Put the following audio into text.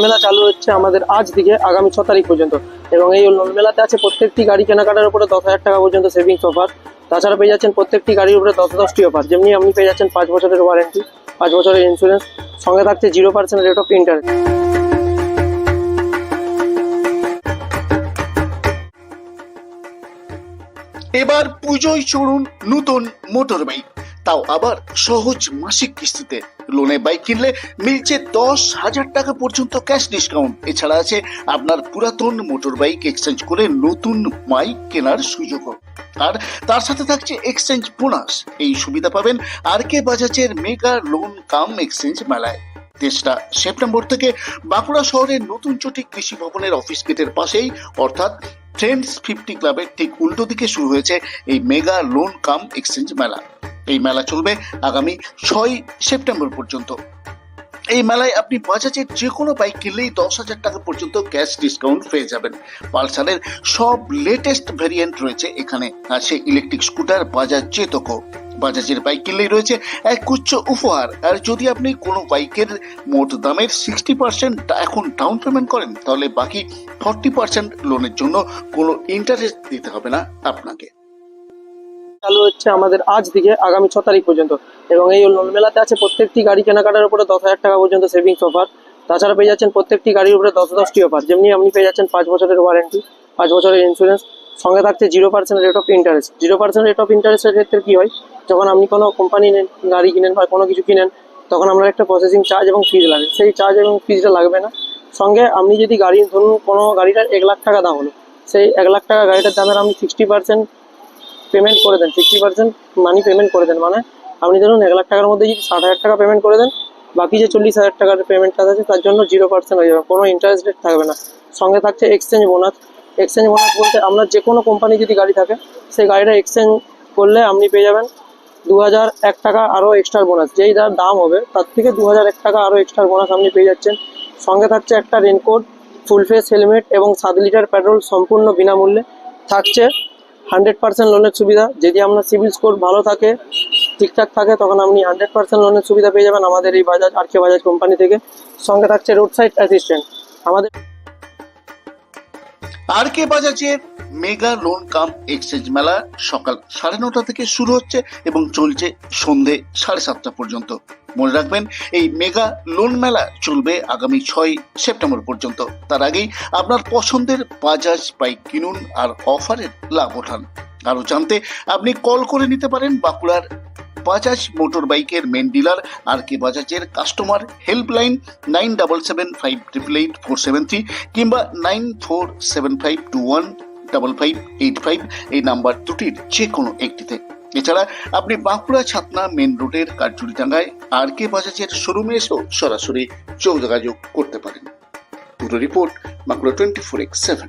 মেলা চালু হচ্ছে আমাদের আজ থেকে আগামী ছ তারিখ পর্যন্ত। এবং এই মেলাতে আছে প্রত্যেকটি গাড়ি কেনাকাটার উপরে দশ হাজার টাকা পর্যন্ত সেভিংস অফার তাছাড়া পেয়ে যাচ্ছেন প্রত্যেকটি গাড়ির উপরে দশ দশটি অফার যেমনি আপনি পেয়ে যাচ্ছেন পাঁচ বছরের ওয়ারেন্টি পাঁচ বছরের ইন্স্যুরেন্স সঙ্গে থাকছে zero percent rate of interest এবার পুজোয় চড়ুন নতুন মোটর বাইক তাও আবার সহজ মাসিক কিস্তিতে। লোনে বাইক কিনলে মিলছে দশ হাজার টাকা পর্যন্ত ক্যাশ ডিসকাউন্ট। এছাড়া আছে আপনার পুরাতন মোটর বাইক এক্সচেঞ্জ করে নতুন বাইক কেনার সুযোগও। আর তার সাথে থাকছে এক্সচেঞ্জ বোনাস। এই সুবিধা পাবেন আর কে বাজাজের মেগা লোন কাম এক্সচেঞ্জ মেলায়। তেসরা সেপ্টেম্বর থেকে বাঁকুড়া শহরের নতুন চটি কৃষি ভবনের অফিস গেটের পাশেই, অর্থাৎ ফ্রেন্ডস ফিফটি ক্লাবের ঠিক উল্টো দিকে শুরু হয়েছে এই মেগা লোন কাম এক্সচেঞ্জ মেলা। এই মেলা চলবে আগামী ছয় সেপ্টেম্বর পর্যন্ত। এই মেলায় আপনি বাজাজের যে কোনো বাইক কিনলেই দশ হাজার টাকা পর্যন্ত ক্যাশ ডিসকাউন্ট পেয়ে যাবেন। পালসারের সব লেটেস্ট ভ্যারিয়েন্ট রয়েছে এখানে। আছে ইলেকট্রিক স্কুটার বাজাজ চেতকো বাজাজের বাইক কিনলেই রয়েছে এক গুচ্ছ উপহার। আর যদি আপনি কোনো বাইকের মোট দামের সিক্সটি পার্সেন্ট এখন ডাউন পেমেন্ট করেন, তাহলে বাকি ফর্টি পার্সেন্ট লোনের জন্য কোনো ইন্টারেস্ট দিতে হবে না আপনাকে। চালু হচ্ছে আমাদের আজ থেকে আগামী ছ তারিখ পর্যন্ত। এবং এই লোন মেলাতে আছে প্রত্যেকটি গাড়ি কেনাকাটার উপরে দশ হাজার টাকা পর্যন্ত সেভিংস অফার তাছাড়া পেয়ে যাচ্ছেন প্রত্যেকটি গাড়ির উপরে দশ দশটি অফার যেমনি আপনি পেয়ে যাচ্ছেন পাঁচ বছরের ওয়ারেন্টি পাঁচ বছরের ইন্স্যুরেন্স সঙ্গে থাকছে zero percent rate of interest zero percent rate of ইন্টারেস্টের ক্ষেত্রে কী হয়? যখন আপনি কোনো কোম্পানি গাড়ি কিনেন বা কোনো কিছু কিনেন, তখন আপনার একটা প্রসেসিং চার্জ এবং ফিজ লাগে। সেই চার্জ এবং ফিজটা লাগবে না। সঙ্গে আপনি যদি গাড়ি, ধরুন কোনো গাড়িটার এক লাখ টাকা দাম হলো, সেই এক লাখ টাকা গাড়িটার দামের আপনি সিক্সটি পার্সেন্ট পেমেন্ট করে দেন সিক্সটি পার্সেন্ট মানি পেমেন্ট করে দেন। মানে আপনি ধরুন এক লাখ টাকার মধ্যে যদি ষাট হাজার টাকা পেমেন্ট করে দেন, বাকি যে চল্লিশ হাজার টাকার পেমেন্টটা আছে, তার জন্য জিরো পার্সেন্ট হয়ে যাবে। কোনো ইন্টারেস্ট রেট থাকবে না। সঙ্গে থাকছে এক্সচেঞ্জ বোনাস এক্সচেঞ্জ বোনাস বলতে আপনার যে কোনো কোম্পানি যদি গাড়ি থাকে, সেই গাড়িটা এক্সচেঞ্জ করলে আপনি পেয়ে যাবেন দু হাজার এক টাকা আরও এক্সট্রা বোনাস যেই যার দাম হবে, তার থেকে দু হাজার এক টাকা আরও এক্সট্রা বোনাস আপনি পেয়ে যাচ্ছেন। সঙ্গে থাকছে একটা রেনকোট ফুল ফেস হেলমেট এবং সাত লিটার পেট্রোল সম্পূর্ণ বিনামূল্যে। থাকছে হান্ড্রেড পার্সেন্ট লোনের সুবিধা। যদি আপনার সিভিল স্কোর ভালো থাকে, ঠিকঠাক থাকে, তখন আপনি হান্ড্রেড পার্সেন্ট লোনের সুবিধা পেয়ে যাবেন আমাদের এই Bajaj R K Bajaj company থেকে। সঙ্গে থাকছে রোড সাইড অ্যাসিস্ট্যান্ট আমাদের আর কে বাজাজের মেগা লোন কাম এক্সচেঞ্জ মেলা সকাল সাড়ে নটা থেকে শুরু হচ্ছে এবং চলছে সন্ধে সাড়ে সাতটা পর্যন্ত। মনে রাখবেন, এই মেগা লোন মেলা চলবে আগামী ছয় সেপ্টেম্বর পর্যন্ত। তার আগেই আপনার পছন্দের বাজাজ বাইক কিনুন আর অফারের লাভ ওঠান। আরও জানতে আপনি কল করে নিতে পারেন বাঁকুড়ার বাজাজ মোটর বাইকের main dealer R K বাজাজের customer helpline nine double seven five triple eight four seven three কিংবা nine four seven five two one double five eight five এই নাম্বার দুটির যে কোনো একটিতে। এছাড়া আপনি বাঁকুড়া ছাতনা মেন রোডের কার্যুরিটাঙ্গায় আর কে বাজাজের শোরুমে এসেও সরাসরি যোগাযোগ করতে পারেন। পুরো report Bankura twenty four x seven